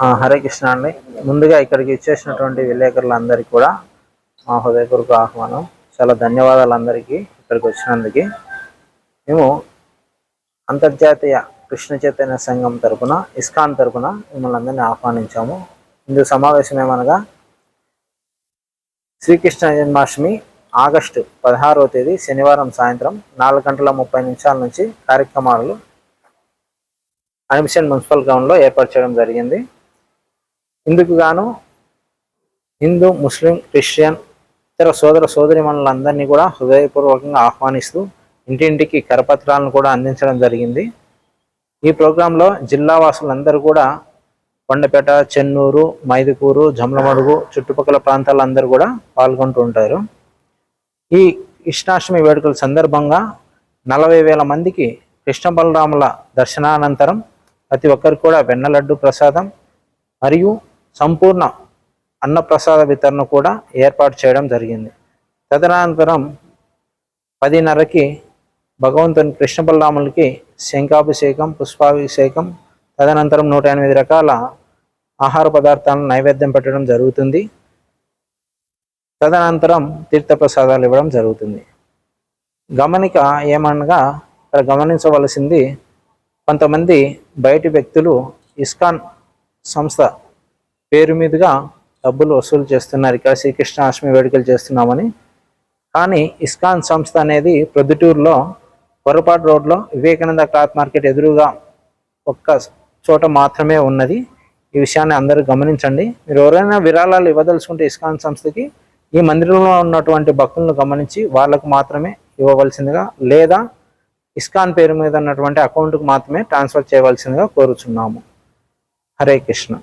హరే కృష్ణ అండి. ముందుగా ఇక్కడికి ఇచ్చేసినటువంటి విలేకరులందరికీ కూడా మా హృదయపూర్వక ఆహ్వానం. చాలా ధన్యవాదాలు అందరికీ ఇక్కడికి వచ్చినందుకు. మేము అంతర్జాతీయ కృష్ణ చైతన్య సంఘం తరపున ఇస్కాన్ తరపున మిమ్మల్ని అందరినీ ఆహ్వానించాము. ఇందుకు సమావేశం ఏమనగా శ్రీకృష్ణ జన్మాష్టమి ఆగస్టు పదహారవ తేదీ శనివారం సాయంత్రం నాలుగు గంటల ముప్పై నిమిషాల నుంచి కార్యక్రమాలు అనిమిషన్ మున్సిపల్ గ్రౌండ్లో ఏర్పాటు చేయడం జరిగింది. ఇందుకు గాను హిందూ ముస్లిం క్రిస్టియన్ ఇతర సోదర సోదరిమణులందరినీ కూడా హృదయపూర్వకంగా ఆహ్వానిస్తూ ఇంటింటికి కరపత్రాలను కూడా అందించడం జరిగింది. ఈ ప్రోగ్రాంలో జిల్లా వాసులందరూ కూడా కొండపేట చెన్నూరు మైదుకూరు జమలమడుగు చుట్టుపక్కల ప్రాంతాలందరూ కూడా పాల్గొంటూ ఉంటారు. ఈ కృష్ణాష్టమి వేడుకల సందర్భంగా నలభై వేల మందికి కృష్ణ బలరాముల దర్శనానంతరం ప్రతి ఒక్కరికి కూడా వెన్న లడ్డు ప్రసాదం మరియు సంపూర్ణ అన్నప్రసాద వితరణ కూడా ఏర్పాటు చేయడం జరిగింది. తదనంతరం పదిన్నరకి భగవంతుని కృష్ణ బలరాములకి శంఖాభిషేకం పుష్పాభిషేకం తదనంతరం నూట ఎనిమిది రకాల ఆహార పదార్థాలను నైవేద్యం పెట్టడం జరుగుతుంది. తదనంతరం తీర్థప్రసాదాలు ఇవ్వడం జరుగుతుంది. గమనిక ఏమనగా ఇక్కడ గమనించవలసింది కొంతమంది బయటి వ్యక్తులు ఇస్కాన్ సంస్థ పేరు మీదుగా డబ్బులు వసూలు చేస్తున్నారు. ఇక్కడ శ్రీకృష్ణాష్టమి వేడుకలు చేస్తున్నామని. కానీ ఇస్కాన్ సంస్థ అనేది ప్రొద్దుటూరులో పొరపాటు రోడ్లో వివేకానంద క్లాత్ మార్కెట్ ఎదురుగా ఒక్క చోట మాత్రమే ఉన్నది. ఈ విషయాన్ని అందరూ గమనించండి. మీరు ఎవరైనా విరాళాలు ఇవ్వదలుచుకుంటే ఇస్కాన్ సంస్థకి ఈ మందిరంలో ఉన్నటువంటి భక్తులను గమనించి వాళ్ళకు మాత్రమే ఇవ్వవలసిందిగా లేదా ఇస్కాన్ పేరు మీద ఉన్నటువంటి అకౌంట్కు మాత్రమే ట్రాన్స్ఫర్ చేయవలసిందిగా కోరుచున్నాము. హరే కృష్ణ.